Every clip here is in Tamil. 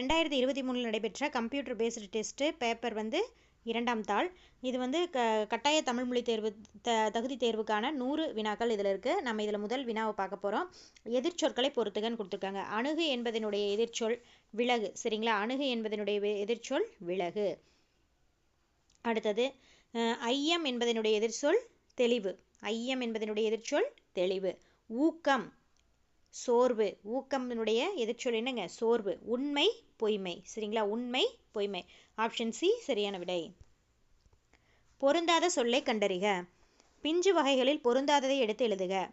ரெண்டாயிரத்தி இருபத்தி மூணில் நடைபெற்ற கம்ப்யூட்டர் பேஸ்டு டெஸ்ட்டு பேப்பர் வந்து இரண்டாம் தாள். இது வந்து க கட்டாய தமிழ் மொழி தேர்வு த தகுதி தேர்வுக்கான நூறு வினாக்கள் இதில் இருக்குது நம்ம இதில் முதல் வினாவை பார்க்க போகிறோம் எதிர்ச்சொற்களை பொறுத்துகன்னு கொடுத்துருக்காங்க. அணுகு என்பதனுடைய எதிர்ச்சொல் விலகு சரிங்களா? அணுகு என்பதனுடைய எதிர்ச்சொல் விலகு. அடுத்தது ஐயம் என்பதனுடைய எதிர்ச்சொல் தெளிவு. ஐயம் என்பதனுடைய எதிர்ச்சொல் தெளிவு. ஊக்கம் சோர்வு ஊக்கம்னுடைய எதிர்ச்சொல் என்னங்க? சோர்வு உண்மை பொய்மை. சரிங்களா? உண்மை பொய்மை. ஆப்ஷன் சி சரியான விடை. பொருந்தாத சொல்லை கண்டறிக. பிஞ்சு வகைகளில் பொருந்தாததை எடுத்து எழுதுக.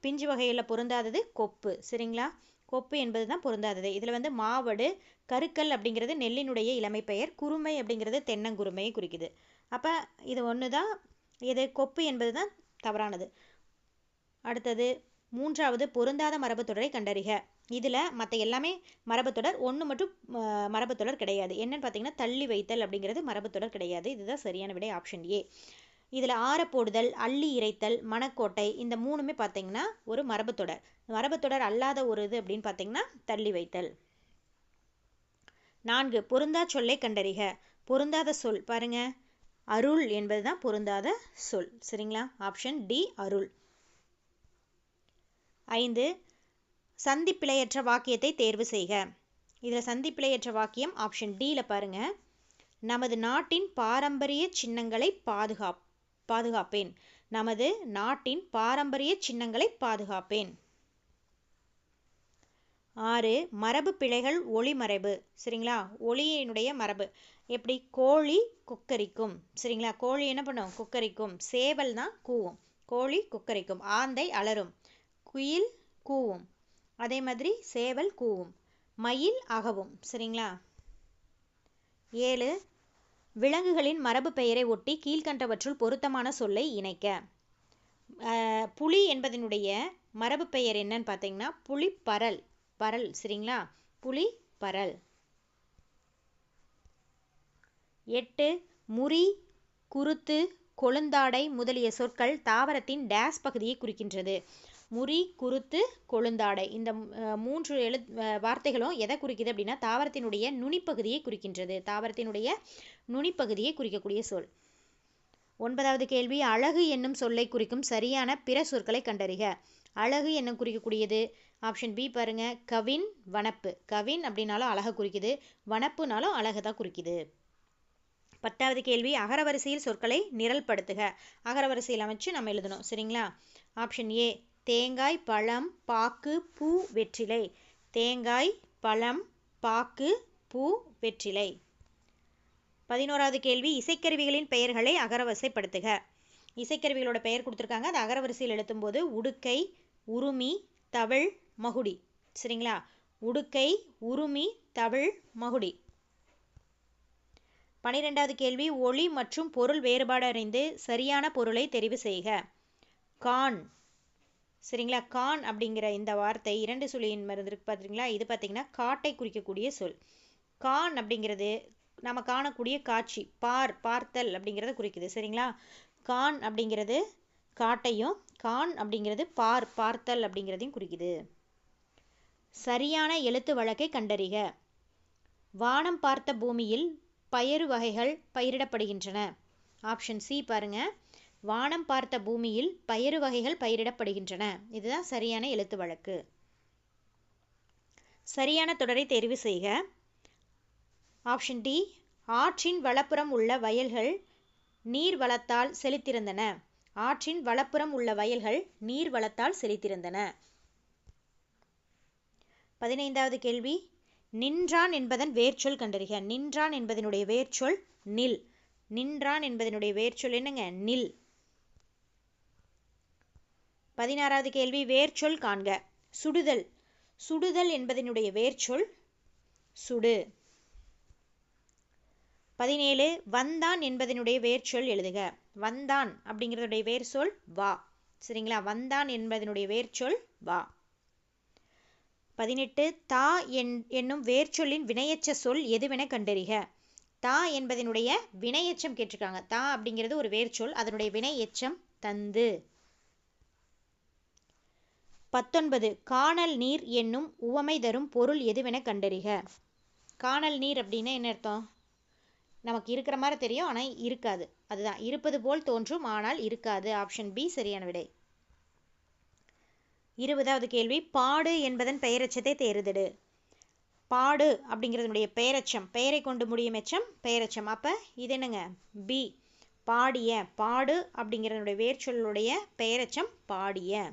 பிஞ்சு வகைகளில் பொருந்தாதது கொப்பு. சரிங்களா? கொப்பு என்பது தான் பொருந்தாதது. இதில் வந்து மாவடு கருக்கல் அப்படிங்கிறது நெல்லினுடைய இளமை பெயர் குருமை அப்படிங்கிறது தென்னங்குருமையை குறிக்குது. அப்போ இது ஒன்று தான் இது கொப்பு என்பது தான் தவறானது. அடுத்தது மூன்றாவது பொருந்தாத மரபுத்தொடரை கண்டறிக. இதில் மற்ற எல்லாமே மரபுத்தொடர் ஒன்று மட்டும் மரபுத்தொடர் கிடையாது. என்னன்னு பார்த்தீங்கன்னா தள்ளி வைத்தல் அப்படிங்கிறது மரபுத்தொடர் கிடையாது. இதுதான் சரியான விடை ஆப்ஷன் ஏ இதில் ஆறப்போடுதல் அள்ளி இறைத்தல் மணக்கோட்டை இந்த மூணுமே பார்த்தீங்கன்னா ஒரு மரபுத்தொடர் மரபுத்தொடர் அல்லாத ஒரு இது அப்படின்னு பார்த்தீங்கன்னா தள்ளி வைத்தல். நான்கு பொருந்தா சொல்லை கண்டறிக. பொருந்தாத சொல் பாருங்க. அருள் என்பது தான் பொருந்தாத சொல். சரிங்களா? ஆப்ஷன் டி அருள். ஐந்து சந்திப்பிழையற்ற வாக்கியத்தை தேர்வு செய்க. இதில் சந்திப்பிழையற்ற வாக்கியம் ஆப்ஷன் டியில் பாருங்க. நமது நாட்டின் பாரம்பரிய சின்னங்களை பாதுகாப் பாதுகாப்பேன். நமது நாட்டின் பாரம்பரிய சின்னங்களை பாதுகாப்பேன். ஆறு மரபு பிழைகள் ஒளிமரபு சரிங்களா? ஒளியினுடைய மரபு. எப்படி? கோழி குக்கரிக்கும். சரிங்களா? கோழி என்ன பண்ணும்? குக்கரிக்கும். சேவல் தான் கூவும். கோழி குக்கரிக்கும். ஆந்தை அலரும். குயில் கூவும். அதே மாதிரி சேவல் கூவும். மயில் அகவும். சரிங்களா? ஏழு. விலங்குகளின் மரபு பெயரை ஒட்டி கீழ்கண்டவற்றுள் பொருத்தமான சொல்லை இணைக்க. அஹ், புலி என்பதனுடைய மரபு பெயர் என்னன்னு பார்த்தீங்கன்னா புலி பரல். பரல் சரிங்களா? புலி பரல் எட்டு. முறி குருத்து கொழுந்தாடை முதலிய சொற்கள் தாவரத்தின் டேஸ் பகுதியை குறிக்கின்றது. முறி குருத்து கொழுந்தாடை. இந்த மூன்று எழு வார்த்தைகளும் எதை குறிக்குது அப்படின்னா தாவரத்தினுடைய நுனிப்பகுதியை குறிக்கின்றது. தாவரத்தினுடைய நுனிப்பகுதியை குறிக்கக்கூடிய சொல். ஒன்பதாவது கேள்வி அழகு என்னும் சொல்லை குறிக்கும் சரியான பிற சொற்களை கண்டறிக. அழகு என்னும் குறிக்கக்கூடியது? ஆப்ஷன் பி பாருங்க கவின் வனப்பு. கவின் அப்படின்னாலும் அழகை குறிக்குது. வனப்புனாலும் அழகு தான் குறிக்குது. பத்தாவது கேள்வி அகரவரிசையில் சொற்களை நிரல்படுத்துக. அகரவரிசையில் அமைச்சு நம்ம எழுதணும். சரிங்களா? ஆப்ஷன் ஏ தேங்காய் பழம் பாக்கு பூ வெற்றிலை. தேங்காய் பழம் பாக்கு பூ வெற்றிலை. பதினோராவது கேள்வி இசைக்கருவிகளின் பெயர்களை அகரவரிசைப்படுத்துக. இசைக்கருவிகளோட பெயர் கொடுத்துருக்காங்க. அது அகரவரிசையில் எழுத்தும்போது உடுக்கை உருமி தவிழ் மகுடி. சரிங்களா? உடுக்கை உருமி தவிழ் மகுடி. பனிரெண்டாவது கேள்வி ஒளி மற்றும் பொருள் வேறுபாடு அறிந்து சரியான பொருளை தெரிவு செய்க. கான். சரிங்களா? கான் அப்படிங்கிற இந்த வார்த்தை இரண்டு சுழியின் மருந்து இருக்கு பார்த்தீங்களா இது பார்த்தீங்கன்னா காட்டை குறிக்கக்கூடிய சொல். கான் அப்படிங்கிறது நம்ம காணக்கூடிய காட்சி பார் பார்த்தல் அப்படிங்கிறத குறிக்குது. சரிங்களா? கான் அப்படிங்கிறது காட்டையும் கான் அப்படிங்கிறது பார் பார்த்தல் அப்படிங்கிறதையும் குறிக்குது. சரியான எழுத்து வழக்கை கண்டறிக. வானம் பார்த்த பூமியில் பயறு வகைகள் பயிரிடப்படுகின்றன. ஆப்ஷன் சி பாருங்க. வானம் பார்த்த பூமியில் பயறு வகைகள் பயிரிடப்படுகின்றன. இதுதான் சரியான எழுத்து வழக்கு. சரியான தொடரை தெரிவு செய்க. ஆப்ஷன் டி ஆற்றின் வலப்புறம் உள்ள வயல்கள் நீர் வளத்தால் செழித்திருந்தன. ஆற்றின் வலப்புறம் உள்ள வயல்கள் நீர் வளத்தால் செழித்திருந்தன. பதினைந்தாவது கேள்வி நின்றான் என்பதன் வேர்ச்சொல் கண்டறிக. நின்றான் என்பதனுடைய வேர்ச்சொல் நில். நின்றான் என்பதனுடைய வேர்ச்சொல் என்னங்க? நில். பதினாறாவது கேள்வி வேர்ச்சொல் காண்க. சுடுதல். சுடுதல் என்பதனுடைய வேர்ச்சொல் சுடு. பதினேழு வந்தான் என்பதனுடைய வேர்ச்சொல் எழுதுக. வந்தான் அப்படிங்கிறதுடைய வேர்ச்சொல் வா. சரிங்களா? வந்தான் என்பதனுடைய வேர்ச்சொல் வா. பதினெட்டு தா என் என்னும் வேர்ச்சொல்லின் வினையச்ச சொல் எதுவென கண்டறிக? தா என்பதனுடைய வினையச்சம் கேட்டிருக்காங்க. தா அப்படிங்கிறது ஒரு வேர்ச்சொல் அதனுடைய வினை எச்சம் தந்து. பத்தொன்பது காணல் நீர் என்னும் உவமை தரும் பொருள் எதுவென கண்டறிக. காணல் நீர் அப்படின்னா என்ன அர்த்தம்? நமக்கு இருக்கிற மாதிரி தெரியும் ஆனால் இருக்காது. அதுதான் இருப்பது போல் தோன்றும் ஆனால் இருக்காது. ஆப்ஷன் பி சரியான விடை. இருபதாவது கேள்வி பாடு என்பதன் பெயரச்சத்தை தேர்ந்தெடு. பாடு அப்படிங்கிறதுனுடைய பெயரச்சம் பெயரை கொண்டு முடியும் எச்சம் பெயரச்சம். அப்போ இது என்னங்க? பி பாடிய பாடு அப்படிங்கிறதுனுடைய வேர்ச்சொல்லுடைய பெயரச்சம் பாடிய.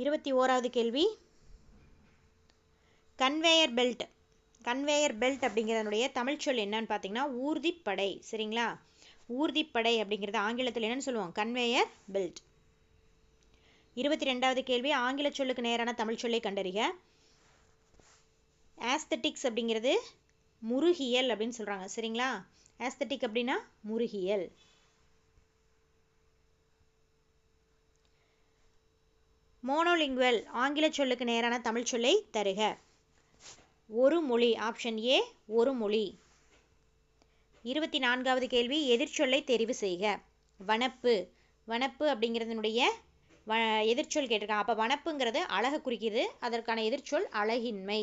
இருபத்தி ஓராவது கேள்வி. கன்வேயர் பெல்ட் கன்வேயர் பெல்ட் அப்படிங்கிறதனுடைய தமிழ் சொல் என்னன்னு பார்த்தீங்கன்னா ஊர்திப்படை. சரிங்களா? ஊர்திப்படை அப்படிங்கிறது ஆங்கிலத்தில் என்னன்னு சொல்லுவோம் கன்வேயர் பெல்ட் இருபத்தி ரெண்டாவது கேள்வி ஆங்கில சொல்லுக்கு நேரான தமிழ் சொல்லை கண்டறிக. ஆஸ்தட்டிக்ஸ் அப்படிங்கிறது முருகியல் அப்படின்னு சொல்கிறாங்க சரிங்களா? ஆஸ்தட்டிக் அப்படின்னா முருகியல். மோனோலிங்குவல் ஆங்கில சொல்லுக்கு நேரான தமிழ் சொல்லை தருக. ஒரு மொழி ஆப்ஷன் ஏ ஒரு மொழி. இருபத்தி நான்காவது கேள்வி எதிர்ச்சொல்லை தெரிவு செய்க. வனப்பு. வனப்பு அப்படிங்கிறதுனுடைய வ எதிர்ச்சொல் கேட்டிருக்காங்க அப்போ வனப்புங்கிறது அழகை குறிக்கிறது அதற்கான எதிர்ச்சொல் அழகின்மை.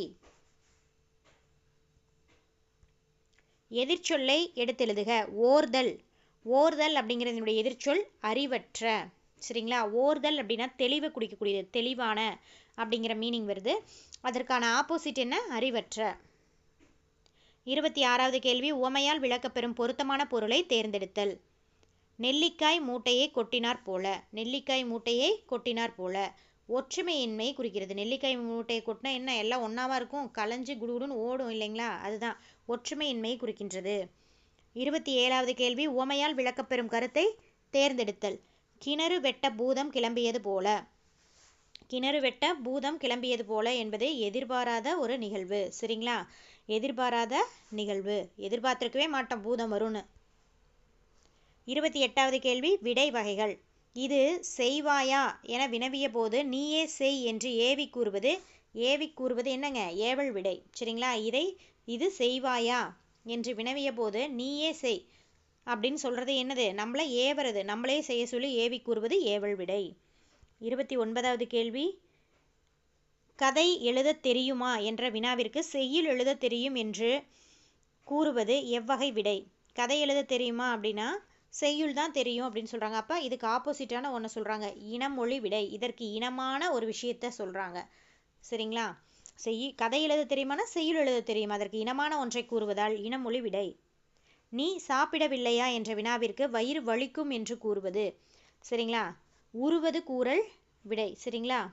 எதிர்ச்சொல்லை எடுத்தெழுதுக. ஓர்தல். ஓர்தல் அப்படிங்கிறதுனுடைய எதிர்ச்சொல் அறிவற்ற. சரிங்களா? ஓர்தல் அப்படின்னா தெளிவை குறிக்கக்கூடியது தெளிவான அப்படிங்கிற மீனிங் வருது. அதற்கான ஆப்போசிட் என்ன? அறிவற்ற. இருபத்தி ஆறாவது கேள்வி உவமையால் விளக்கப்பெறும் பொருத்தமான பொருளை தேர்ந்தெடுத்தல். நெல்லிக்காய் மூட்டையை கொட்டினார் போல நெல்லிக்காய் மூட்டையை கொட்டினார் போல. ஒற்றுமையின்மை குறிக்கிறது. நெல்லிக்காய் மூட்டையை கொட்டினா என்ன? எல்லாம் ஒன்றாவாக இருக்கும்? கலைஞ்சு குடுகுடுன்னு ஓடும் இல்லைங்களா? அதுதான் ஒற்றுமையின்மை குறிக்கின்றது. இருபத்தி ஏழாவது கேள்வி உவமையால் விளக்கப்பெறும் கருத்தை தேர்ந்தெடுத்தல். கிணறு வெட்ட பூதம் கிளம்பியது போல. கிணறு வெட்ட பூதம் கிளம்பியது போல என்பது எதிர்பாராத ஒரு நிகழ்வு சரிங்களா? எதிர்பாராத நிகழ்வு. எதிர்பார்த்திருக்கவே மாட்டோம் பூதம் வரும்னு. இருபத்தி எட்டாவது கேள்வி விடை வகைகள். இது செய்வாயா என வினவிய போது நீயே செய் என்று ஏவி கூறுவது ஏவி கூறுவது என்னங்க? ஏவல் விடை சரிங்களா? இதை இது செய்வாயா? என்று வினவிய போது நீயே செய். அப்படின்னு சொல்கிறது என்னது? நம்மளை ஏவறது. நம்மளே செய்ய சொல்லி ஏவி கூறுவது ஏவல் விடை. இருபத்தி ஒன்பதாவது கேள்வி. கதை எழுத தெரியுமா என்ற வினாவிற்கு செய்யுள் எழுத தெரியும் என்று கூறுவது எவ்வகை விடை. கதை எழுத தெரியுமா அப்படின்னா செய்யுள் தான் தெரியும் அப்படின்னு சொல்கிறாங்க அப்போ இதுக்கு ஆப்போசிட்டான ஒன்று சொல்கிறாங்க இனமொழி விடை. இதற்கு இனமான ஒரு விஷயத்த சொல்கிறாங்க சரிங்களா? செய் கதை எழுத தெரியுமானா செய்யுள் எழுத தெரியும். அதற்கு இனமான ஒன்றை கூறுவதால் இனமொழி விடை. நீ சாப்பிடவில்லையா என்ற வினாவிற்கு வயிறு வலிக்கும் என்று கூறுவது. சரிங்களா? உருவது கூறல் விடை. சரிங்களா?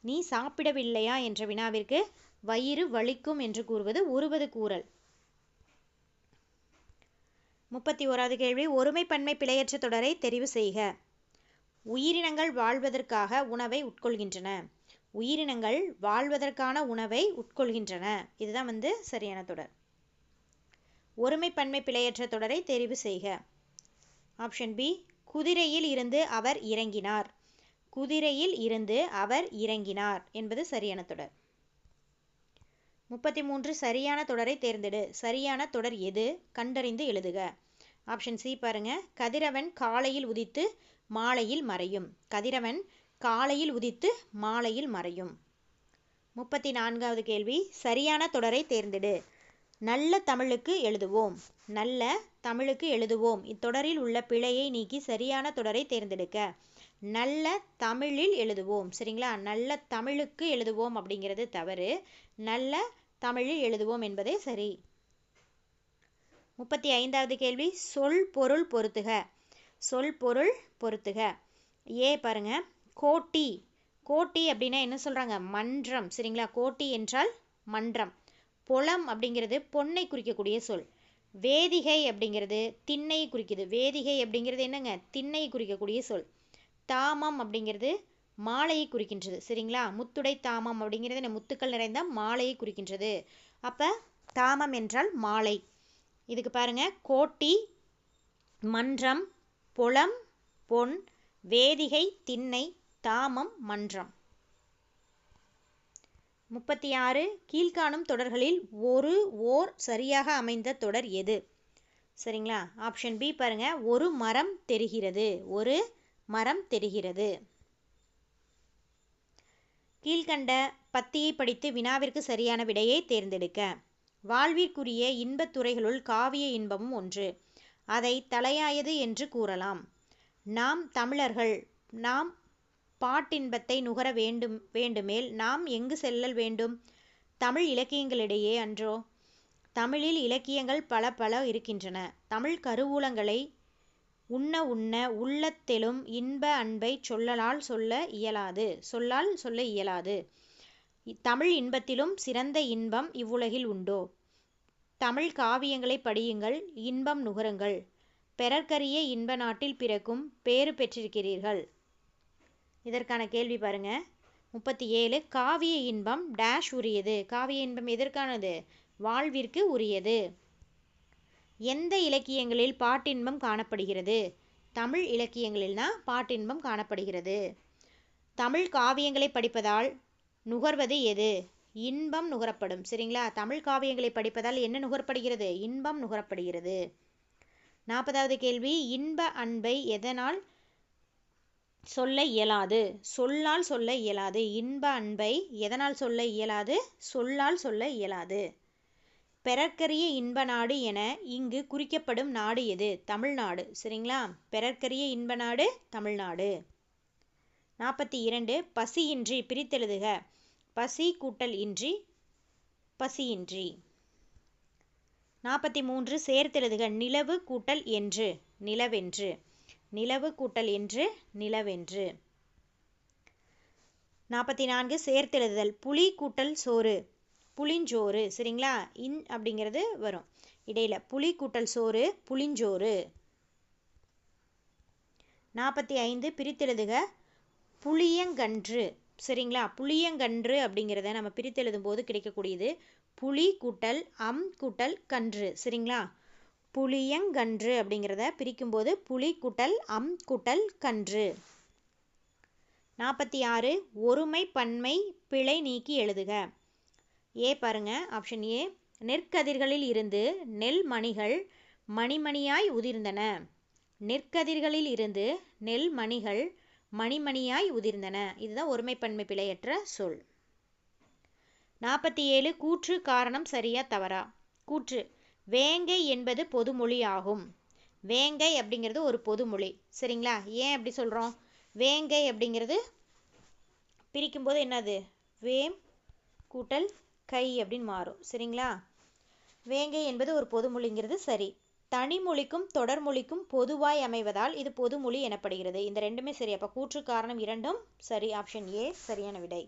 நீ சாப்பிடவில்லையா என்ற வினாவிற்கு வயிறு வலிக்கும் என்று கூறுவது உருவது கூறல். முப்பத்தி ஓராவது கேள்வி. ஒருமை பன்மை பிழையற்ற தொடரை தெரிவு செய்க. உயிரினங்கள் வாழ்வதற்காக உணவை உட்கொள்கின்றன. உயிரினங்கள் வாழ்வதற்கான உணவை உட்கொள்கின்றன. இதுதான் வந்து சரியான தொடர். ஒருமைப்பன்மை பிழையற்ற தொடரை தெரிவு செய்க. ஆப்ஷன் பி குதிரையில் இருந்து அவர் இறங்கினார். குதிரையில் இருந்து அவர் இறங்கினார் என்பது சரியான தொடர். முப்பத்தி மூன்று சரியான தொடரை தேர்ந்தெடு. சரியான தொடர் எது? கண்டறிந்து எழுதுக. ஆப்ஷன் சி பாருங்க. கதிரவன் காலையில் உதித்து மாலையில் மறையும். கதிரவன் காலையில் உதித்து மாலையில் மறையும். முப்பத்தி நான்காவது கேள்வி சரியான தொடரை தேர்ந்தெடு. நல்ல தமிழுக்கு எழுதுவோம். நல்ல தமிழுக்கு எழுதுவோம். இத்தொடரில் உள்ள பிழையை நீக்கி சரியான தொடரை தேர்ந்தெடுக்க. நல்ல தமிழில் எழுதுவோம். சரிங்களா? நல்ல தமிழுக்கு எழுதுவோம் அப்படிங்கிறது தவறு. நல்ல தமிழில் எழுதுவோம் என்பதே சரி. முப்பத்தி ஐந்தாவது கேள்வி. சொல் பொருள் பொருத்துக. சொல் பொருள் பொருத்துக. ஏ பாருங்க. கோட்டி. கோட்டி அப்படின்னா என்ன சொல்கிறாங்க மன்றம். சரிங்களா? கோட்டி என்றால் மன்றம். பொலம் அப்படிங்கிறது பொன்னை குறிக்கக்கூடிய சொல். வேதிகை அப்படிங்கிறது திண்ணை குறிக்குது. வேதிகை அப்படிங்கிறது என்னங்க? திண்ணை குறிக்கக்கூடிய சொல். தாமம் அப்படிங்கிறது மாலையை குறிக்கின்றது. சரிங்களா? முத்துடை தாமம் அப்படிங்கிறது என்ன முத்துக்கள் நிறைந்த மாலையை குறிக்கின்றது. அப்போ தாமம் என்றால் மாலை. இதுக்கு பாருங்க. கோட்டி மன்றம் புலம் பொன் வேதிகை திண்ணை தாமம் மன்றம். முப்பத்தி ஆறு கீழ்காணும் தொடர்களில் ஒரு ஓர் சரியாக அமைந்த தொடர் எது? சரிங்களா? ஆப்ஷன் பி பாருங்க. ஒரு மரம் தெரிகிறது. ஒரு மரம் தெரிகிறது. கீழ்கண்ட பத்தியை படித்து வினாவிற்கு சரியான விடையை தேர்ந்தெடுக்க. வாழ்விற்குரிய இன்பத் துறைகளுள் காவிய இன்பமும் ஒன்று. அதை தலையாயது என்று கூறலாம். நாம் தமிழர்கள் நாம் பாட்டின்பத்தை நுகர வேண்டும் வேண்டுமேல் நாம் எங்கு செல்லல் வேண்டும்? தமிழ் இலக்கியங்களிடையே அன்றோ தமிழில் இலக்கியங்கள் பல பல இருக்கின்றன. தமிழ் கருவூலங்களை உண்ண உண்ண உள்ளத்தெழும் இன்ப அன்பை சொல்லலால் சொல்ல இயலாது சொல்லால் சொல்ல இயலாது. தமிழ் இன்பத்திலும் சிறந்த இன்பம் இவ்வுலகில் உண்டோ? தமிழ் காவியங்களை படியுங்கள் இன்பம் நுகருங்கள். பெறற்கரிய இன்ப நாட்டில் பிறக்கும் பேறு பெற்றிருக்கிறீர்கள். இதற்கான கேள்வி பாருங்க. முப்பத்தி ஏழு காவிய இன்பம் டேஷ் உரியது. காவிய இன்பம் எதற்கானது? வாழ்விற்கு உரியது. எந்த இலக்கியங்களில் பாட்டின்பம் காணப்படுகிறது? தமிழ் இலக்கியங்களில்னா பாட்டின்பம் காணப்படுகிறது. தமிழ் காவியங்களை படிப்பதால் நுகர்வது எது? இன்பம் நுகரப்படும். சரிங்களா? தமிழ் காவியங்களை படிப்பதால் என்ன நுகரப்படுகிறது? இன்பம் நுகரப்படுகிறது. நாற்பதாவது கேள்வி இன்ப அன்பை எதனால் சொல்ல இயலாது. சொல்லால் சொல்ல இயலாது. இன்ப அன்பை எதனால் சொல்ல இயலாது? சொல்லால் சொல்ல இயலாது. பெறற்கரிய இன்ப நாடு என இங்கு குறிக்கப்படும் நாடு எது? தமிழ்நாடு. சரிங்களா? பெறற்கரிய இன்ப நாடு தமிழ்நாடு. நாற்பத்தி இரண்டு பசியின்றி பிரித்தெழுதுக. பசி கூட்டல் இன்றி பசியின்றி நாற்பத்தி மூன்று சேர்த்தெழுதுக. நிலவு கூட்டல் என்று. நிலவென்று. நிலவு கூட்டல் என்று நிலவென்று. நாற்பத்தி நான்கு சேர்த்தெழுதுதல் புலி கூட்டல் சோறு. புளிஞ்சோறு. சரிங்களா? இன் அப்படிங்கிறது வரும். இடையில புலி கூட்டல் சோறு புளிஞ்சோறு. நாற்பத்தி ஐந்து பிரித்தெழுதுக. புளியங்கன்று. சரிங்களா? புளியங்கன்று அப்படிங்கிறத நம்ம பிரித்தெழுதும் போது கிடைக்கக்கூடியது புலி கூட்டல் அம் கூட்டல் கன்று. சரிங்களா? புளியங்கன்று அப்படிங்கிறத பிரிக்கும்போது புலி குட்டல் அம் குட்டல் கன்று. நாற்பத்தி ஆறு ஒருமை பன்மை பிழை நீக்கி எழுதுக. ஏ பாருங்க ஆப்ஷன் ஏ நெற்கதிர்களில் இருந்து நெல் மணிகள் மணிமணியாய் உதிர்ந்தன. நெற்கதிர்களில் இருந்து நெல் மணிகள் மணிமணியாய் உதிர்ந்தன. இதுதான் ஒருமைப்பன்மை பிழையற்ற சொல். நாற்பத்தி ஏழு கூற்று காரணம் சரியா தவறா? கூற்று. வேங்கை என்பது பொதுமொழி ஆகும் வேங்கை அப்படிங்கிறது ஒரு பொதுமொழி. சரிங்களா? ஏன் அப்படி சொல்கிறோம் வேங்கை அப்படிங்கிறது பிரிக்கும்போது என்னது? வேம் கூட்டல் கை அப்படின்னு மாறும். சரிங்களா? வேங்கை என்பது ஒரு பொதுமொழிங்கிறது சரி. தனிமொழிக்கும் தொடர்மொழிக்கும் பொதுவாய் அமைவதால் இது பொதுமொழி எனப்படுகிறது. இந்த ரெண்டுமே சரி. அப்போ கூற்று காரணம் இரண்டும் சரி. ஆப்ஷன் ஏ சரியான விடை.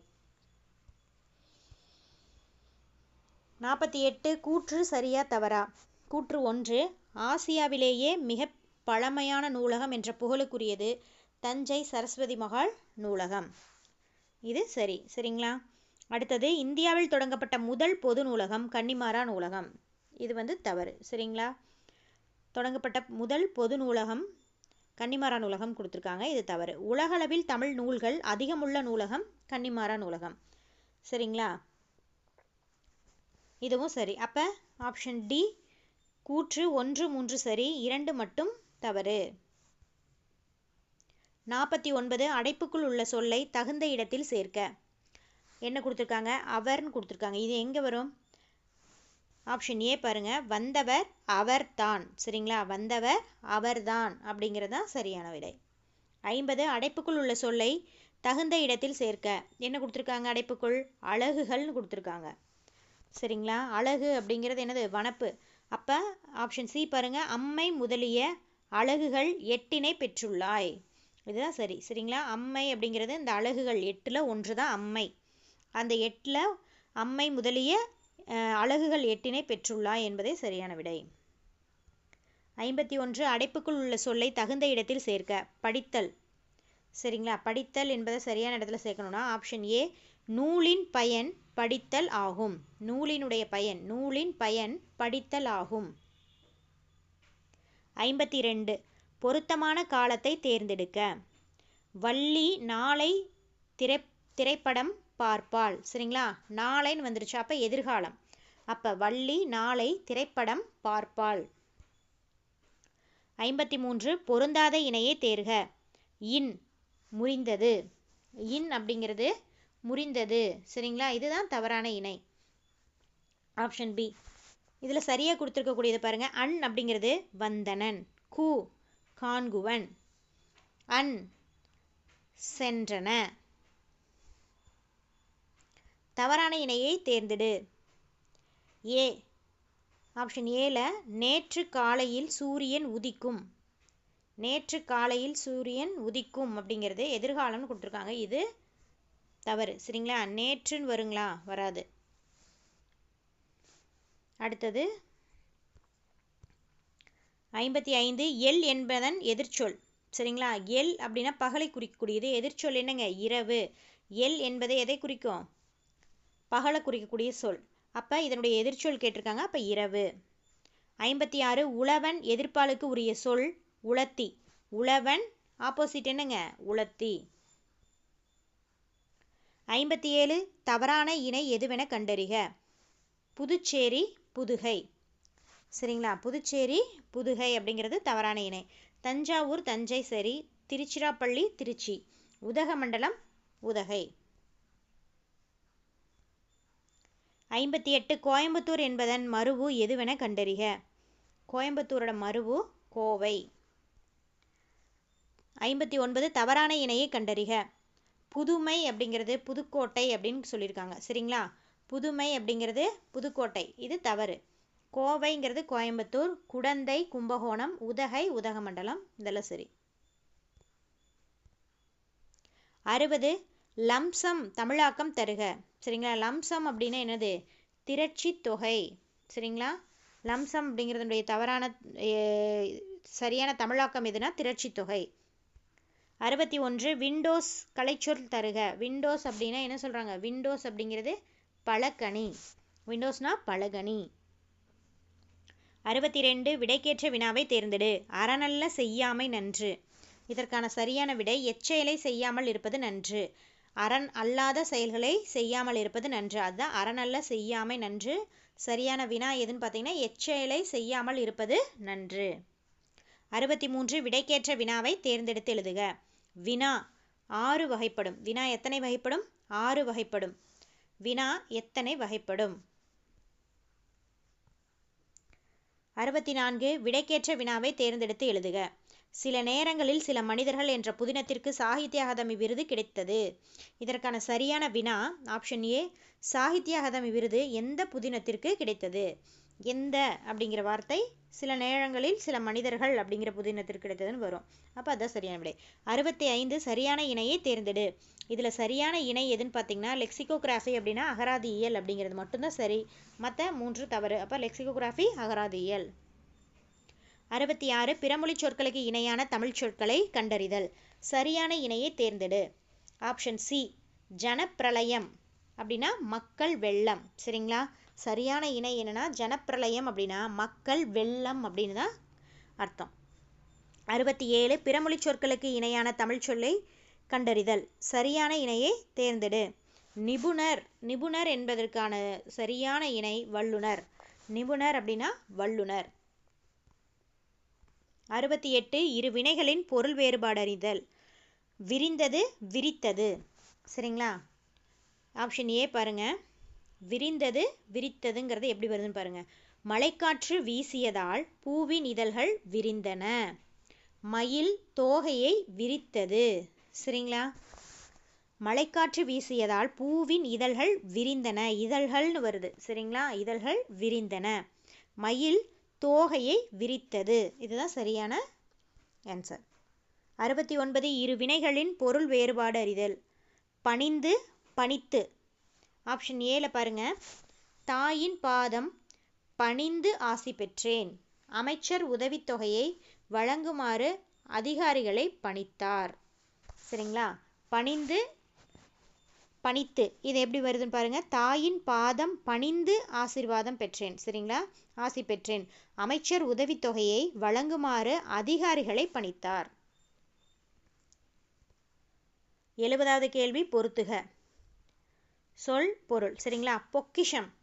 நாற்பத்தி எட்டு கூற்று சரியா தவறா? கூற்று ஒன்று ஆசியாவிலேயே மிக பழமையான நூலகம் என்ற புகழுக்குரியது தஞ்சை சரஸ்வதி மகால் நூலகம். இது சரி சரிங்களா? அடுத்தது இந்தியாவில் தொடங்கப்பட்ட முதல் பொது நூலகம் கன்னிமாரா நூலகம். இது வந்து தவறு சரிங்களா? தொடங்கப்பட்ட முதல் பொது நூலகம் கன்னிமாரா நூலகம் கொடுத்துருக்காங்க இது தவறு. உலகளவில் தமிழ் நூல்கள் அதிகமுள்ள நூலகம் கன்னிமாரா நூலகம் சரிங்களா? இதுவும் சரி. அப்போ ஆப்ஷன் டி கூற்று ஒன்று மூன்று சரி இரண்டு மட்டும் தவறு. நாற்பத்தி ஒன்பது அடைப்புக்குள் உள்ள சொல்லை தகுந்த இடத்தில் சேர்க்க. என்ன கொடுத்துருக்காங்க? அவர்னு கொடுத்துருக்காங்க. இது எங்கே வரும்? ஆப்ஷன் ஏ பாருங்க. வந்தவர் அவர்தான். சரிங்களா? வந்தவர் அவர்தான் அப்படிங்கிறது தான் சரியான விடை. ஐம்பது அடைப்புக்குள் உள்ள சொல்லை தகுந்த இடத்தில் சேர்க்க. என்ன கொடுத்துருக்காங்க? அடைப்புக்குள் அழகுகள்னு கொடுத்துருக்காங்க. சரிங்களா? அழகு அப்படிங்கிறது என்னது? வனப்பு. அப்போ ஆப்ஷன் சி பாருங்க. அம்மை முதலிய அழகுகள் எட்டினை பெற்றுள்ளாய். இதுதான் சரி. சரிங்களா? அம்மை அப்படிங்கிறது இந்த அழகுகள் எட்டில் ஒன்று தான் அம்மை. அந்த எட்டில் அம்மை முதலிய அழகுகள் எட்டினை பெற்றுள்ளாய் என்பதே சரியான விடை. ஐம்பத்தி ஒன்று அடைப்புக்குள் உள்ள சொல்லை தகுந்த இடத்தில் சேர்க்க. படித்தல். சரிங்களா? படித்தல் என்பதை சரியான இடத்துல சேர்க்கணும்னா ஆப்ஷன் ஏ நூலின் பயன் படித்தல் ஆகும். நூலினுடைய பயன் நூலின் பயன் படித்தல் ஆகும். ஐம்பத்தி ரெண்டு பொருத்தமான காலத்தை தேர்ந்தெடுக்க. வள்ளி நாளை திரை திரைப்படம் பார்ப்பாள். சரிங்களா? நாளைன்னு வந்துருச்சு. அப்போ எதிர்காலம். அப்போ வள்ளி நாளை திரைப்படம் பார்ப்பாள். ஐம்பத்தி மூன்று பொருந்தாத இணையை தேர்க. இன் முறிந்தது. இன் அப்படிங்கிறது முறிந்தது சரிங்களா? இதுதான் தவறான இணை. ஆப்ஷன் பி இதில் சரியாக கொடுத்துருக்கக்கூடியது பாருங்கள் அன் அப்படிங்கிறது வந்தனன். கு காண்குவன். அன் சென்றன. தவறான இணையை தேர்ந்தெடு. ஏ. ஆப்ஷன் ஏல நேற்று காலையில் சூரியன் உதிக்கும். நேற்று காலையில் சூரியன் உதிக்கும் அப்படிங்கிறது எதிர்காலம்னு கொடுத்துருக்காங்க. இது தவறு. சரிங்களா? நேற்றுன்னு வருங்களா? வராது. அடுத்தது. ஐம்பத்தி ஐந்து எல் என்பதன் எதிர்ச்சொல். சரிங்களா? எல் அப்படின்னா பகலை குறிக்கக்கூடியது. எதிர்ச்சொல் என்னங்க? இரவு. எல் என்பதை எதை குறிக்கும்? பகலை குறிக்கக்கூடிய சொல். அப்போ இதனுடைய எதிர்ச்சொல் கேட்டிருக்காங்க. அப்போ இரவு. ஐம்பத்தி ஆறு உழவன் எதிர்ப்பாளுக்கு உரிய சொல் உளத்தி உழவன் ஆப்போசிட் என்னங்க? உளத்தி ஐம்பத்தி ஏழு தவறான இணை எதுவென கண்டறிக. புதுச்சேரி புதுகை. சரிங்களா? புதுச்சேரி புதுகை அப்படிங்கிறது தவறான இணை. தஞ்சாவூர் தஞ்சை சரி திருச்சிராப்பள்ளி திருச்சி. உதகமண்டலம் உதகை. ஐம்பத்தி எட்டு கோயம்புத்தூர் என்பதன் மருவு எதுவென கண்டறிக. கோயம்புத்தூரோட மருவு கோவை. ஐம்பத்தி ஒன்பது தவறான இணையை கண்டறிக. புதுமை அப்படிங்கிறது புதுக்கோட்டை அப்படின்னு சொல்லியிருக்காங்க. சரிங்களா? புதுமை அப்படிங்கிறது புதுக்கோட்டை. இது தவறு. கோவைங்கிறது கோயம்புத்தூர் குடந்தை கும்பகோணம் உதகை உதகமண்டலம். இதெல்லாம் சரி. அறுபது லம்சம் தமிழாக்கம் தருக. சரிங்களா? லம்சம் அப்படின்னா என்னது? திரட்சி தொகை. சரிங்களா? லம்சம் அப்படிங்கிறதுடைய தவறான சரியான தமிழாக்கம் எதுனா திரட்சி தொகை. அறுபத்தி ஒன்று விண்டோஸ் கலைச்சொல் தருக. விண்டோஸ் அப்படின்னா என்ன சொல்கிறாங்க விண்டோஸ் அப்படிங்கிறது பழக்கணி. விண்டோஸ்னா பழகணி. அறுபத்தி ரெண்டு விடைக்கேற்ற வினாவை தேர்ந்தெடு. அறநல்ல செய்யாமை நன்று. இதற்கான சரியான விடை எச்செயலை செய்யாமல் இருப்பது நன்று. அரண் அல்லாத செயல்களை செய்யாமல் இருப்பது நன்று. அதுதான் அறநல்ல செய்யாமை நன்று. சரியான வினா எதுன்னு பார்த்தீங்கன்னா எச்செயலை செய்யாமல் இருப்பது நன்று. அறுபத்தி மூன்று விடைக்கேற்ற வினாவை தேர்ந்தெடுத்து எழுதுக. வினா ஆறு வகைப்படும். வினா எத்தனை வகைப்படும்? ஆறு வகைப்படும். வினா எத்தனை வகைப்படும்? அறுபத்தி நான்கு விடைக்கேற்ற வினாவை தேர்ந்தெடுத்து எழுதுக. சில நேரங்களில் சில மனிதர்கள் என்ற புதினத்திற்கு சாகித்ய அகாதமி விருது கிடைத்தது. இதற்கான சரியான வினா ஆப்ஷன் ஏ சாகித்ய அகாதமி விருது எந்த புதினத்திற்கு கிடைத்தது? எந்த அப்படிங்கிற வார்த்தை சில நேரங்களில் சில மனிதர்கள் அப்படிங்கிற புதினத்திற்கு கிடைத்ததுன்னு வரும். அப்போ அதுதான் சரியான விடை. அறுபத்தி ஐந்து சரியான இணையை தேர்ந்தெடு. இதில் சரியான இணை எதுன்னு பார்த்தீங்கன்னா லெக்சிகோகிராஃபி அப்படின்னா அகராதியியல் அப்படிங்கிறது மட்டும்தான் சரி. மற்ற மூன்று தவறு. அப்போ லெக்சிகோகிராஃபி அகராதியியல். அறுபத்தி ஆறு பிறமொழி சொற்களுக்கு இணையான தமிழ் சொற்களை கண்டறிதல். சரியான இணையை தேர்ந்தெடு. ஆப்ஷன் சி ஜனப்பிரளயம் அப்படின்னா மக்கள் வெள்ளம். சரிங்களா? சரியான இணை என்னன்னா ஜனப்பிரளயம் அப்படின்னா மக்கள் வெள்ளம் அப்படின்னு தான் அர்த்தம். அறுபத்தி ஏழு பிறமொழி சொற்களுக்கு இணையான தமிழ் சொல்லை கண்டறிதல். சரியான இணையை தேர்ந்தெடு. நிபுணர் நிபுணர் என்பதற்கான சரியான இணை வல்லுனர் நிபுணர் அப்படின்னா வல்லுனர் அறுபத்தி எட்டு இரு வினைகளின் பொருள் வேறுபாடு அறிதல். விரிந்தது விரித்தது. சரிங்களா? ஆப்ஷன் ஏ பாருங்கள் விரிந்தது விரித்ததுங்கிறது எப்படி வருதுன்னு பாருங்க. மழைக்காற்று வீசியதால் பூவின் இதழ்கள் விரிந்தன. மயில் தோகையை விரித்தது. சரிங்களா? மழைக்காற்று வீசியதால் பூவின் இதழ்கள் விரிந்தன. இதழ்கள்னு வருது. சரிங்களா? இதழ்கள் விரிந்தன. மயில் தோகையை விரித்தது. இதுதான் சரியான ஆன்சர் அறுபத்தி ஒன்பது இரு வினைகளின் பொருள் வேறுபாடு அறிதல். பணிந்து பணித்து. ஆப்ஷன் ஏல பாருங்க. தாயின் பாதம் பணிந்து ஆசி பெற்றேன். அமைச்சர் உதவித்தொகையை வழங்குமாறு அதிகாரிகளை பணித்தார். சரிங்களா? பணிந்து பணித்து. இது எப்படி வருதுன்னு பாருங்க. தாயின் பாதம் பணிந்து ஆசிர்வாதம் பெற்றேன். சரிங்களா? ஆசி பெற்றேன். அமைச்சர் உதவித்தொகையை வழங்குமாறு அதிகாரிகளை பணித்தார். எழுபதாவது கேள்வி பொருத்துக சொல் பொருள். சரிங்களா? பொக்கிஷம்.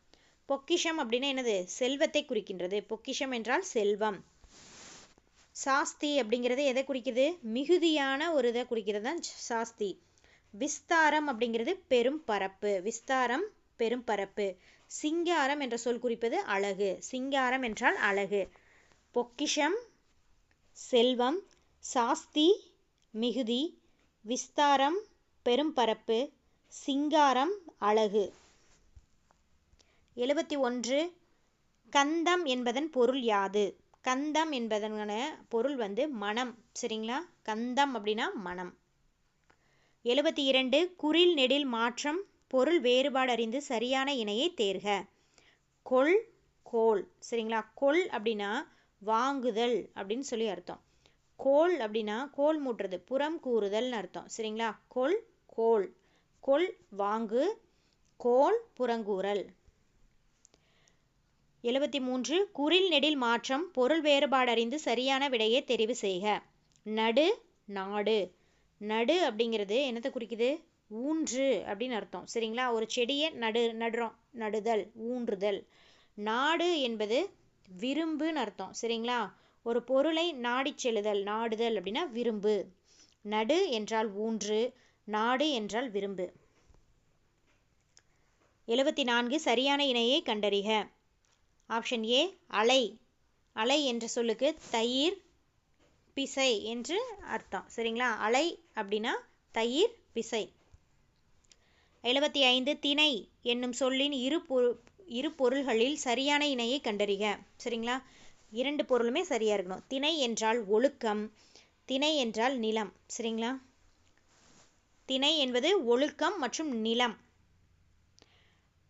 பொக்கிஷம் அப்படின்னா என்னது? செல்வத்தை குறிக்கின்றது. பொக்கிஷம் என்றால் செல்வம். சாஸ்தி அப்படிங்கிறது எதை குறிக்கிறது மிகுதியான ஒரு இதை குறிக்கிறது தான் சாஸ்தி. விஸ்தாரம் அப்படிங்கிறது பெரும் பரப்பு. விஸ்தாரம் பெரும் பரப்பு. சிங்காரம் என்ற சொல் குறிப்பது அழகு. சிங்காரம் என்றால் அழகு. பொக்கிஷம் செல்வம் சாஸ்தி மிகுதி. விஸ்தாரம் பெரும்பரப்பு சிங்காரம் அழகு. எழுபத்தி ஒன்று கந்தம் என்பதன் பொருள் யாது? கந்தம் என்பதனான பொருள் வந்து மனம். சரிங்களா? கந்தம் அப்படின்னா மனம். எழுபத்தி இரண்டு குறில் நெடில் மாற்றம் பொருள் வேறுபாடு அறிந்து சரியான இணையை தேர்க. கொள் கோல் சரிங்களா? கொள் அப்படின்னா வாங்குதல் அப்படின்னு சொல்லி அர்த்தம். கோல் அப்படின்னா கோல் மூட்டுறது புறம் கூறுதல்னு அர்த்தம். சரிங்களா? கொள் கோல் கொள் வாங்கு கோண் புறங்கூறல். எழுபத்தி மூன்று. குறில் நெடில் மாற்றம் பொருள் வேறுபாடு அறிந்து சரியான விடையை தெரிவு செய்க. நடு நாடு. நடு அப்படிங்கிறது என்னத்தை குறிக்குது? ஊன்று அப்படின்னு அர்த்தம். சரிங்களா? ஒரு செடியை நடு நடுறோம். நடுதல் ஊன்றுதல். நாடு என்பது விரும்புன்னு அர்த்தம். சரிங்களா? ஒரு பொருளை நாடிச் செல்லுதல் நாடுதல் அப்படின்னா விரும்பு. நடு என்றால் ஊன்று நாடு என்றால் விரும்பு. எழுபத்தி நான்கு சரியான இணையை கண்டறிக. ஆப்ஷன் ஏ அலை. அலை என்ற சொல்லுக்கு தயிர் பிசை என்று அர்த்தம். சரிங்களா? அலை அப்படின்னா தயிர் பிசை. எழுபத்தி ஐந்து திணை என்னும் சொல்லின் இரு பொரு இரு பொருள்களில் சரியான இணையை கண்டறிக. சரிங்களா? இரண்டு பொருளுமே சரியாக இருக்கணும். திணை என்றால் ஒழுக்கம் திணை என்றால் நிலம். சரிங்களா? திணை என்பது ஒழுக்கம் மற்றும் நிலம்.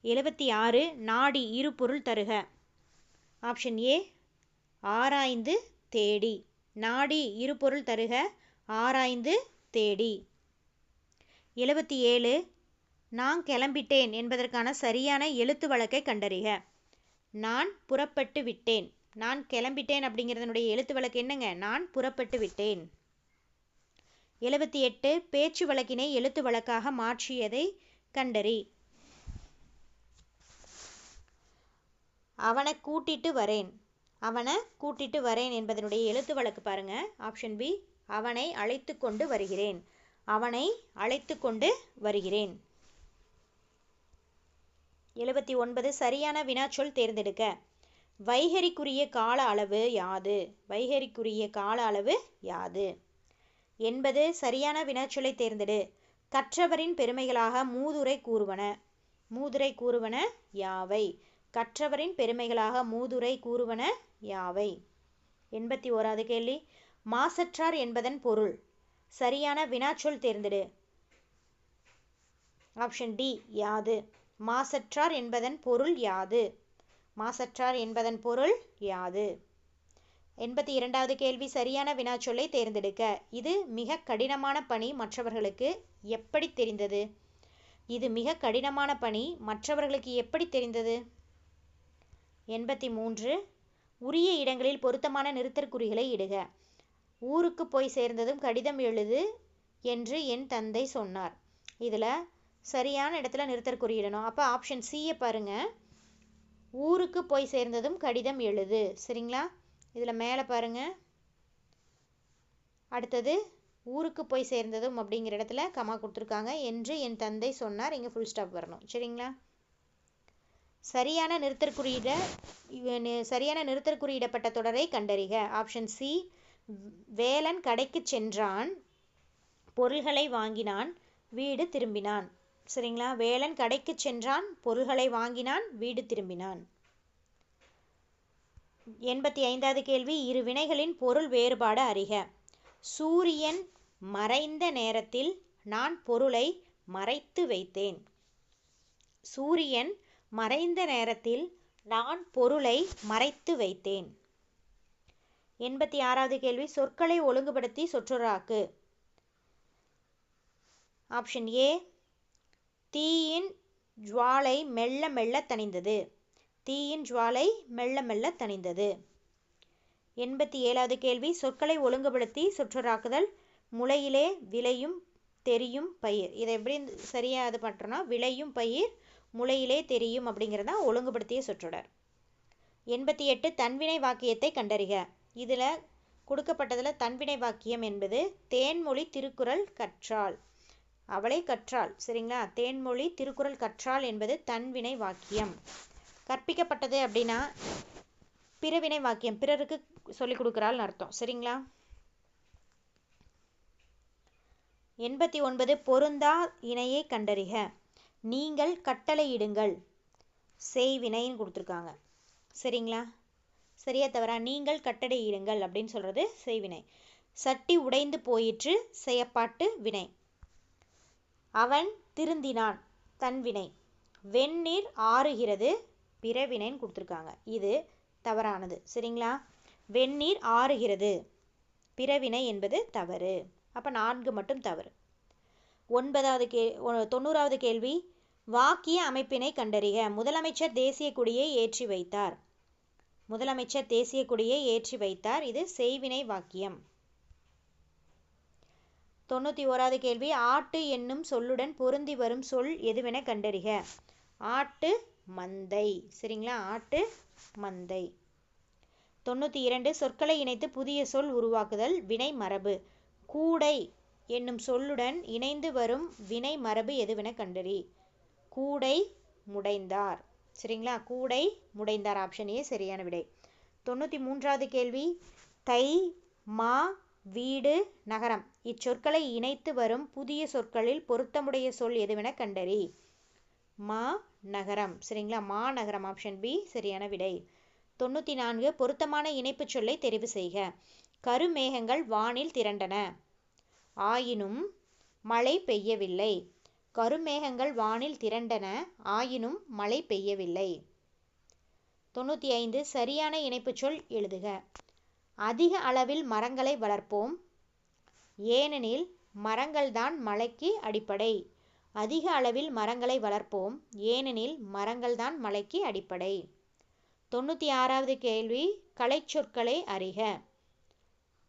எழுபத்தி ஆறு நாடி இரு பொருள் தருக. ஆப்ஷன் ஏ ஆராய்ந்து தேடி. நாடி இரு பொருள் தருக ஆராய்ந்து தேடி. எழுபத்தி ஏழு நான் கிளம்பிட்டேன் என்பதற்கான சரியான எழுத்து வழக்கை கண்டறிக. நான் புறப்பட்டு விட்டேன். நான் கிளம்பிட்டேன் அப்படிங்கிறதனுடைய எழுத்து வழக்கு என்னங்க? நான் புறப்பட்டு விட்டேன். எழுபத்தி எட்டு பேச்சு வழக்கினை எழுத்து வழக்காக மாற்றியதை கண்டறி. அவனை கூட்டிட்டு வரேன். அவனை கூட்டிட்டு வரேன் என்பதனுடைய எழுத்து வழக்கு பாருங்க. ஆப்ஷன் பி அவனை அழைத்து கொண்டு வருகிறேன். அவனை அழைத்து கொண்டு வருகிறேன். எழுபத்தி ஒன்பது சரியான வினாச்சொல் தேர்ந்தெடுக்க. வைகரிக்குரிய கால அளவு யாது? வைகரிக்குரிய கால அளவு யாது? என்பது சரியான வினாச்சொல்லை தேர்ந்தெடு. கற்றவரின் பெருமைகளாக மூதுரை கூறுவன. மூதுரை கூறுவன யாவை? கற்றவரின் பெருமைகளாக மூதுரை கூறுவன யாவை? எண்பத்தி ஓராவது கேள்வி. மாசற்றார் என்பதன் பொருள். சரியான வினாச்சொல் தேர்ந்தெடு. ஆப்ஷன் டி யாது. மாசற்றார் என்பதன் பொருள் யாது? மாசற்றார் என்பதன் பொருள் யாது? எண்பத்தி இரண்டாவது கேள்வி. சரியான வினாச்சொல்லை தேர்ந்தெடுக்க. இது மிக கடினமான பணி மற்றவர்களுக்கு எப்படி தெரிந்தது? இது மிக கடினமான பணி மற்றவர்களுக்கு எப்படி தெரிந்தது? எண்பத்தி மூன்று. உரிய இடங்களில் பொருத்தமான நிறுத்தற்குறிகளை இடுக. ஊருக்கு போய் சேர்ந்ததும் கடிதம் எழுது என்று என் தந்தை சொன்னார். இதில் சரியான இடத்துல நிறுத்தற்குறி இடணும். அப்போ ஆப்ஷன் சியை பாருங்கள் ஊருக்கு போய் சேர்ந்ததும் கடிதம் எழுது. சரிங்களா? இதில் மேலே பாருங்க. அடுத்தது ஊருக்கு போய் சேர்ந்ததும் அப்படிங்கிற இடத்துல கமா கொடுத்துருக்காங்க என்று என் தந்தை சொன்னார். இங்கே ஃபுல் ஸ்டாப் வரணும். சரிங்களா? சரியான நிறுத்தற்குறியிட சரியான நிறுத்தற்குறியிடப்பட்ட தொடரை கண்டறிக. ஆப்ஷன் சி வேலன் கடைக்கு சென்றான் பொருள்களை வாங்கினான் வீடு திரும்பினான். சரிங்களா? வேலன் கடைக்கு சென்றான் பொருள்களை வாங்கினான் வீடு திரும்பினான். எண்பத்தி ஐந்தாவது கேள்வி இரு வினைகளின் பொருள் வேறுபாடு அறிக. சூரியன் மறைந்த நேரத்தில் நான் பொருளை மறைத்து வைத்தேன். சூரியன் மறைந்த நேரத்தில் நான் பொருளை மறைத்து வைத்தேன். எண்பத்தி ஆறாவது கேள்வி சொற்களை ஒழுங்குபடுத்தி சொற்றொராக்கு ஆப்ஷன் ஏ தீயின் ஜுவாலை மெல்ல மெல்ல தணிந்தது. தீயின் ஜுவாலை மெல்ல மெல்ல தணிந்தது. எண்பத்தி ஏழாவது கேள்வி சொற்களை ஒழுங்குபடுத்தி சுற்றுராக்குதல் முளையிலே விளையும் தெரியும் பயிர். இதை எப்படி சரியாக இது பண்ணுறோன்னா விளையும் பயிர் முளையிலே தெரியும் அப்படிங்கிறது தான் ஒழுங்குபடுத்திய சொற்றொடர். எண்பத்தி எட்டு தன்வினை வாக்கியத்தை கண்டறிக. இதில் கொடுக்கப்பட்டதில் தன்வினை வாக்கியம் என்பது தேன்மொழி திருக்குறள் கற்றால். அவளை கற்றாள் சரிங்களா? தேன்மொழி திருக்குறள் கற்றாள் என்பது தன்வினை வாக்கியம் கற்பிக்கப்பட்டது அப்படின்னா பிறவினை வாக்கியம் பிறருக்கு சொல்லிக் கொடுக்குறாள்னு அர்த்தம் சரிங்களா? எண்பத்தி ஒன்பது பொருந்தா இணையை கண்டறிக. நீங்கள் கட்டளையிடுங்கள். செய்வினைன்னு கொடுத்துருக்காங்க. சரிங்களா? சரியா தவறா? நீங்கள் கட்டளையிடுங்கள் அப்படின்னு சொல்கிறது செய்வினை. சட்டி உடைந்து போயிற்று செயப்பாட்டு வினை. அவன் திருந்தினான் தன்வினை வெந்நீர் ஆறுகிறது பிறவினைன்னு கொடுத்துருக்காங்க. இது தவறானது. சரிங்களா? வெந்நீர் ஆறுகிறது பிறவினை என்பது தவறு. அப்போ நான்கு மட்டும் தவறு. ஒன்பதாவது கே தொண்ணூறாவது கேள்வி. வாக்கிய அமைப்பினை கண்டறிக. முதலமைச்சர் தேசிய கொடியை ஏற்றி வைத்தார். முதலமைச்சர் தேசிய கொடியை ஏற்றி வைத்தார். இது செய்வினை வாக்கியம். தொண்ணூற்றி ஓராவது கேள்வி. ஆட்டு என்னும் சொல்லுடன் பொருந்தி வரும் சொல் எதுவென கண்டறிக. ஆட்டு மந்தை. சரிங்களா? ஆட்டு மந்தை. தொண்ணூற்றி இரண்டு. சொற்களை இணைத்து புதிய சொல் உருவாக்குதல் வினை மரபு. கூடை என்னும் சொல்லுடன் இணைந்து வரும் வினை மரபு எதுவென கண்டறி. கூடை முடைந்தார். சரிங்களா? கூடை முடைந்தார். ஆப்ஷன் ஏ சரியான விடை. தொண்ணூற்றி மூன்றாவது கேள்வி. தை மா வீடு நகரம். இச்சொற்களை இணைத்து வரும் புதிய சொற்களில் பொருத்தமுடைய சொல் எதுவென கண்டறி? மா நகரம். சரிங்களா? மா நகரம். ஆப்ஷன் பி சரியான விடை. தொண்ணூற்றி நான்கு. பொருத்தமான இணைப்புச் சொல்லை தெரிவு செய்க. கருமேகங்கள் வானில் திரண்டன. ஆயினும் மழை பெய்யவில்லை. கருமேகங்கள் வானில் திரண்டன ஆயினும் மழை பெய்யவில்லை. தொண்ணூற்றி ஐந்து சரியான இணைப்புச் சொல் எழுதுக. அதிக அளவில் மரங்களை வளர்ப்போம். ஏனெனில் மரங்கள்தான் மழைக்கு அடிப்படை. அதிக அளவில் மரங்களை வளர்ப்போம். ஏனெனில் மரங்கள்தான் மழைக்கு அடிப்படை. தொண்ணூற்றி ஆறாவது கேள்வி கலைச்சொற்களை அறிக.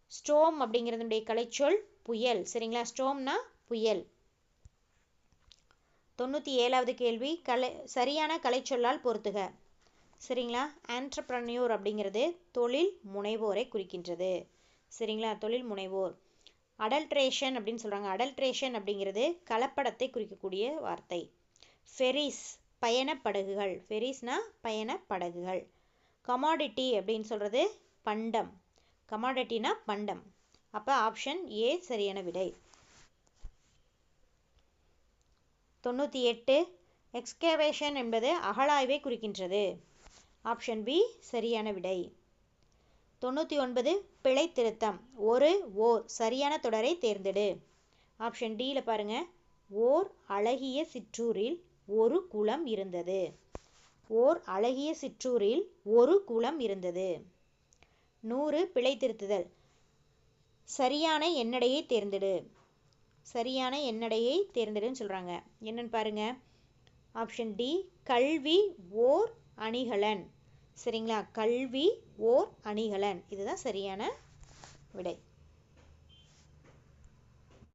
ஸ்டோம் அப்படிங்கிறதுடைய கலைச்சொல் புயல். சரிங்களா? ஸ்டோம்னா புயல். தொண்ணூற்றி ஏழாவது கேள்வி கலை சரியான கலைச்சொல்லால் பொறுத்துக சரிங்களா? ஆண்டர்ப்ரன்யூர் அப்படிங்கிறது தொழில் முனைவோரை குறிக்கின்றது. சரிங்களா? தொழில் முனைவோர். அடல்ட்ரேஷன் அப்படின்னு சொல்கிறாங்க அடல்ட்ரேஷன் அப்படிங்கிறது கலப்படத்தை குறிக்கக்கூடிய வார்த்தை. ஃபெரிஸ் பயணப்படகுகள். ஃபெரிஸ்னா பயணப்படகுகள். கமாடிட்டி அப்படின்னு சொல்கிறது பண்டம். கமாடிட்டினா பண்டம். அப்போ ஆப்ஷன் ஏ சரியான விடை. தொண்ணூற்றி எட்டு எக்ஸ்கவேஷன் என்பது அகழாய்வை குறிக்கின்றது. ஆப்ஷன் பி சரியான விடை. தொண்ணூற்றி ஒன்பது பிழை திருத்தம். ஒரு ஓர் சரியான தொடரை தேர்ந்தெடு. ஆப்ஷன் டியில் பாருங்கள் ஓர் அழகிய சிற்றூரில் ஒரு குளம் இருந்தது. ஓர் அழகிய சிற்றூரில் ஒரு குளம் இருந்தது. நூறு பிழை திருத்துதல். சரியான எண்ணடையை தேர்ந்தெடு. சரியான எண்ணடையை தேர்ந்தெடுன்னு சொல்கிறாங்க என்னன்னு பாருங்கள் ஆப்ஷன் டி கல்வி ஓர் அணிகலன். சரிங்களா? கல்வி ஓர் அணிகலன். இதுதான் சரியான விடை.